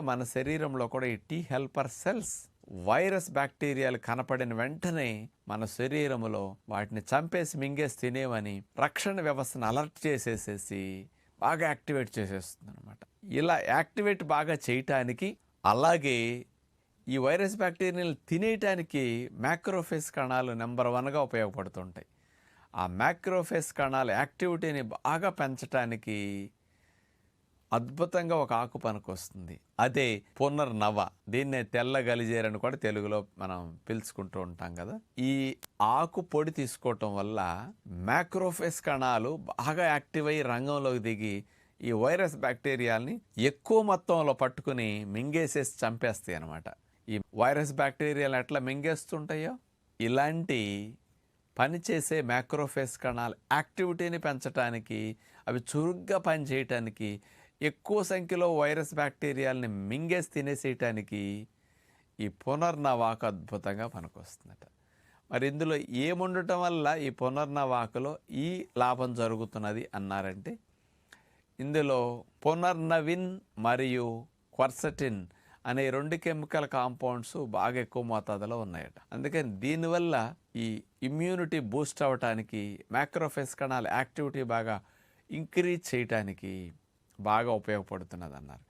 మన శరీరంలో కూడా ఈ టీ హెల్పర్ సెల్స్ వైరస్ బ్యాక్టీరియాలు కనపడిన వెంటనే మన శరీరములో వాటిని చంపేసి మింగేసి తినేవని రక్షణ వ్యవస్థను అలర్ట్ చేసేసేసి బాగా యాక్టివేట్ చేసేస్తుంది అనమాట ఇలా యాక్టివేట్ బాగా చేయటానికి అలాగే ఈ వైరస్ బ్యాక్టీరియాలు తినేయటానికి మ్యాక్రోఫేస్ కణాలు నెంబర్ వన్గా ఉపయోగపడుతుంటాయి. ఆ మ్యాక్రోఫేస్ కణాల యాక్టివిటీని బాగా పెంచటానికి అద్భుతంగా ఒక ఆకు పనికొస్తుంది. అదే పునర్నవ. దీన్నే తెల్ల గలిజేరని కూడా తెలుగులో మనం పిలుచుకుంటూ ఉంటాం కదా. ఈ ఆకు పొడి తీసుకోవటం వల్ల మ్యాక్రోఫేస్ కణాలు బాగా యాక్టివ్ అయ్యి రంగంలోకి దిగి ఈ వైరస్ బ్యాక్టీరియాల్ని ఎక్కువ మొత్తంలో పట్టుకుని మింగేసేసి చంపేస్తాయి అనమాట ఈ వైరస్ బ్యాక్టీరియాలు ఎట్లా మింగేస్తుంటాయో? ఇలాంటి పనిచేసే మ్యాక్రోఫేస్ కణాల యాక్టివిటీని పెంచడానికి అవి చురుగ్గా పనిచేయటానికి ఎక్కువ సంఖ్యలో వైరస్ బ్యాక్టీరియాలని మింగేసి తినేసేయటానికి ఈ పునర్నవాకు అద్భుతంగా పనికొస్తుందట. మరి ఇందులో ఏముండటం వల్ల ఈ పునర్నవాకులో ఈ లాభం జరుగుతున్నది అన్నారంటే ఇందులో పునర్నవిన్ మరియు క్వర్సటిన్ అనే రెండు కెమికల్ కాంపౌండ్స్ బాగా ఎక్కువ మోతాదులో ఉన్నాయట. అందుకని దీనివల్ల ఈ ఇమ్యూనిటీ బూస్ట్ అవ్వటానికి మ్యాక్రోఫెస్ కణాల యాక్టివిటీ బాగా ఇంక్రీజ్ చేయటానికి బాగా ఉపయోగపడుతున్నది అన్నారు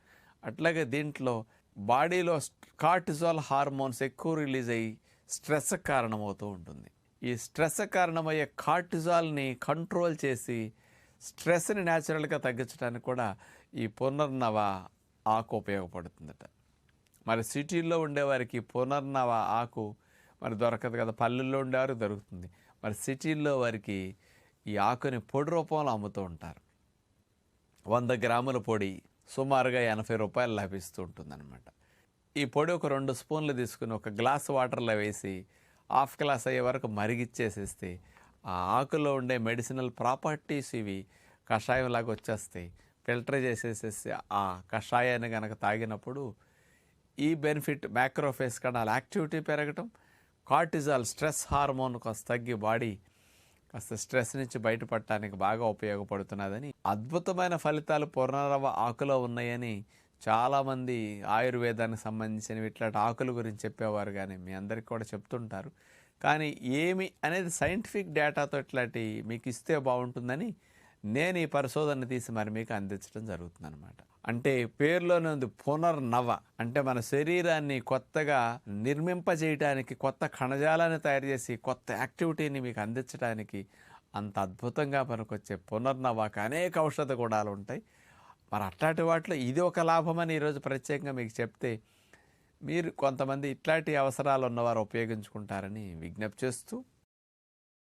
అట్లాగే దీంట్లో బాడీలో కార్టిజాల్ హార్మోన్స్ ఎక్కువ రిలీజ్ అయ్యి స్ట్రెస్ కారణమవుతూ ఉంటుంది. ఈ స్ట్రెస్ కారణమయ్యే కార్టిజాల్ని కంట్రోల్ చేసి స్ట్రెస్ని న్యాచురల్గా తగ్గించడానికి కూడా ఈ పునర్నవ ఆకు ఉపయోగపడుతుందట. మరి సిటీల్లో ఉండేవారికి పునర్నవ ఆకు మరి దొరకదు కదా పల్లెల్లో ఉండేవారికి దొరుకుతుంది. మరి సిటీల్లో వారికి ఈ ఆకుని పొడి రూపంలో అమ్ముతూ ఉంటారు. వంద గ్రాముల పొడి సుమారుగా ఎనభై రూపాయలు లభిస్తూ ఉంటుందన్నమాట. ఈ పొడి ఒక రెండు స్పూన్లు తీసుకుని ఒక గ్లాస్ వాటర్లో వేసి హాఫ్ గ్లాస్ అయ్యే వరకు మరిగిచ్చేసేస్తే ఆ ఆకులో ఉండే మెడిసినల్ ప్రాపర్టీస్ ఇవి కషాయంలాగా వచ్చేస్తాయి ఫిల్టర్ చేసేసేసి ఆ కషాయాన్ని కనుక తాగినప్పుడు ఈ బెనిఫిట్ మ్యాక్రోఫేస్ కణాల యాక్టివిటీ పెరగటం కార్టిజాల్ స్ట్రెస్ హార్మోన్ కాస్త తగ్గి బాడీ కాస్త స్ట్రెస్ నుంచి బయటపడటానికి బాగా ఉపయోగపడుతున్నదని అద్భుతమైన ఫలితాలు పొర్ణరవ ఆకులో ఉన్నాయని చాలామంది ఆయుర్వేదానికి సంబంధించిన ఇట్లాంటి ఆకుల గురించి చెప్పేవారు కానీ మీ అందరికీ కూడా చెప్తుంటారు. కానీ ఏమి అనేది సైంటిఫిక్ డేటాతో ఇట్లాంటి మీకు ఇస్తే బాగుంటుందని నేను ఈ పరిశోధన తీసి మరి మీకు అందించడం జరుగుతుంది అనమాట అంటే పేరులోనే ఉంది పునర్నవ అంటే మన శరీరాన్ని కొత్తగా నిర్మింపజేయటానికి కొత్త కణజాలాన్ని తయారు చేసి కొత్త యాక్టివిటీని మీకు అందించడానికి అంత అద్భుతంగా పనికొచ్చే పునర్నవాకి అనేక ఔషధ గుణాలు ఉంటాయి. మరి అట్లాంటి వాటిలో ఇది ఒక లాభమని ఈరోజు ప్రత్యేకంగా మీకు చెప్తే మీరు కొంతమంది ఇట్లాంటి అవసరాలు ఉన్నవారు ఉపయోగించుకుంటారని విజ్ఞప్తి చేస్తూ